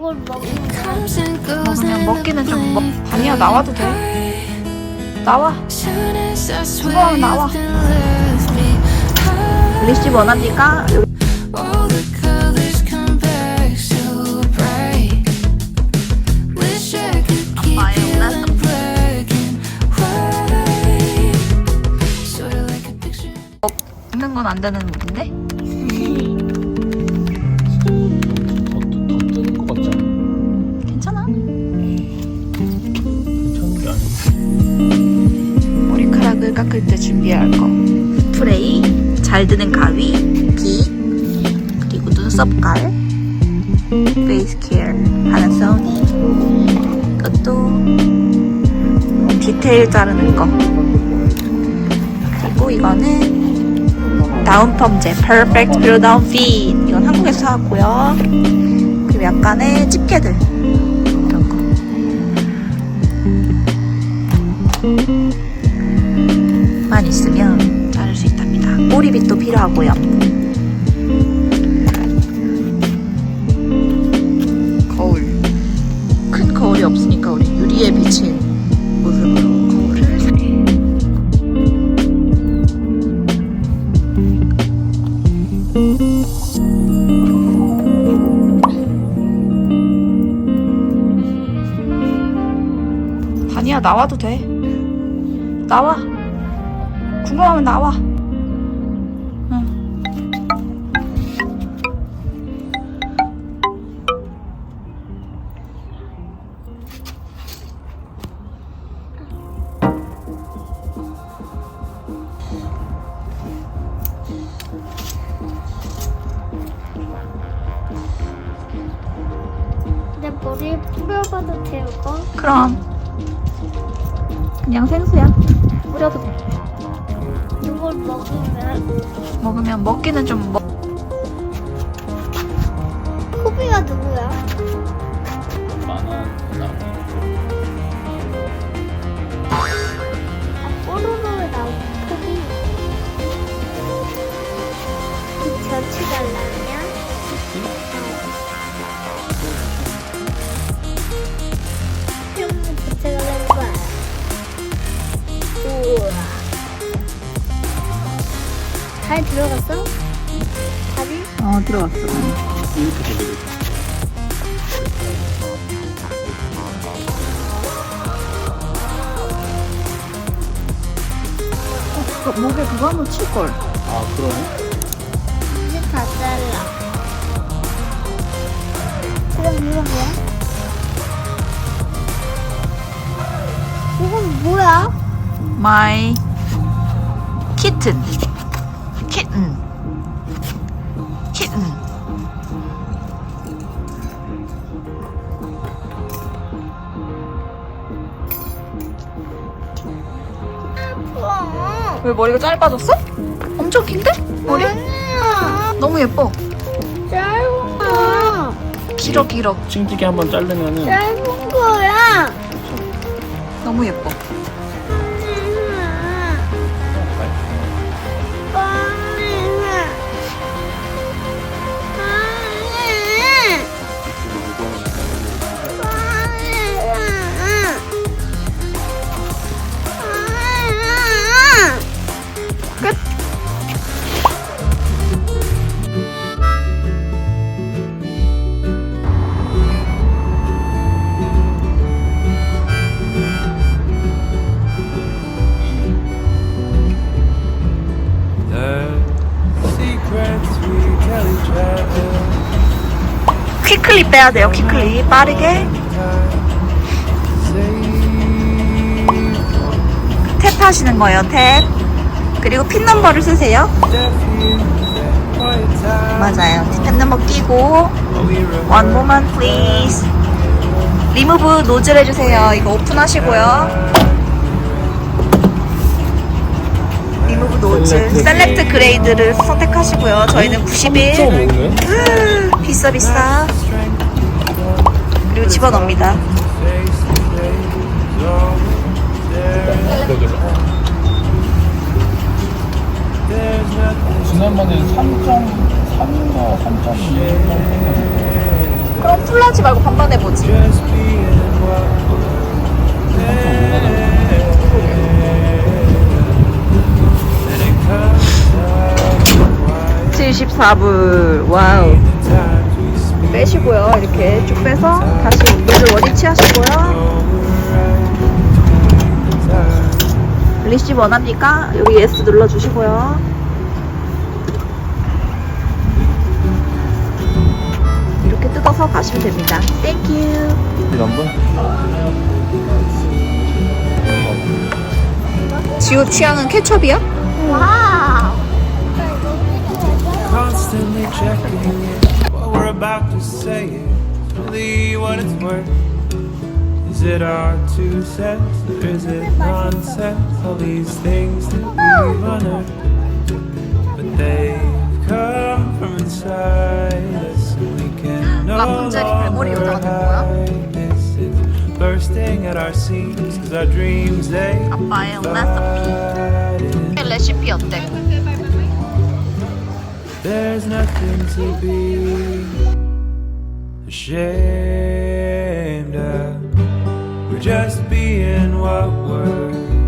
이걸 먹으면 먹으면 먹기는 좀 먹. 아니야 나와도 돼. 나와. 수고하면 나와. 리시 원합니까? 먹는 건 안 되는 물인데? 깎을 때 준비할 거. 스프레이, 잘 드는 가위, 빗, 그리고 눈썹 깔, 페이스 케어, 파나소닉, 이것도 디테일 자르는 거. 그리고 이거는 다운 펌제, Perfect Blow Down Fit. 이건 한국에서 사왔고요. 그리고 약간의 집게들. 만 있으면 자를 수 있답니다. 꼬리빗도 필요하고요. 거울. 큰 거울이 없으니까 우리 유리에 비친 모습으로 거울을 사- 아니야 나와도 돼. 나와. 궁금하면 나와. 응. 내 머리에 뿌려봐도 돼요, 이거? 그럼 그냥 생수야. 뿌려도 돼. 이걸 먹으면 먹으면 먹기는 좀 먹. 코비가 누구야? 아, 뽀로로에 나온 코비. 그 전치 달라 잘 들어갔어? 다리? 어 들어갔어. 이렇게 되게 그 목에 그거 한번 칠 걸. 아 그러네? 이제 다 잘라. 그럼 이건 뭐야? 이건 뭐야? My kitten. Kitten. kitten. 우와. 왜 머리가 짧아졌어? 엄청 긴데? 머리? 아니야. 너무 예뻐. 짧아. 길어 길어. 칭지게 한번 자르면은 짧은 거야. 너무 예뻐. 퀵클리 빼야 돼요. 퀵클리 빠르게. 탭 하시는 거예요. 탭. 그리고 핀 넘버를 쓰세요. 맞아요. 탭 넘버 끼고 one moment please. 리무브 노즐 해주세요. 이거 오픈하시고요. 리무브 노즐 셀렉트 그레이드를 선택하시고요. 저희는 91. 3.5네? 비싸 비싸. 그리고 집어넣습니다. 지난번에 3.3인가 3.2인가 그럼 풀하지 말고 반반 해보지. 74불. 와우. 빼시고요. 이렇게 쭉 빼서 다시 물을 원위치 하시고요. 리시 원합니까? 여기 예스 눌러주시고요. 이렇게 뜯어서 가시면 됩니다. 땡큐. 번? 지우 취향은 케첩이야? 와우. constantly checking in. what we're about to say is really what it's worth. Is it our two cents or is it nonsense? All these things that we've unearthed, but they've come from inside us, and we can no 라푼젤이 발머리 longer 여자가 된 거야? hide this. It's bursting at our seams, 'cause our dreams they 아빠의 faded. 레시피 어때? There's nothing to be ashamed of. We're just being what we're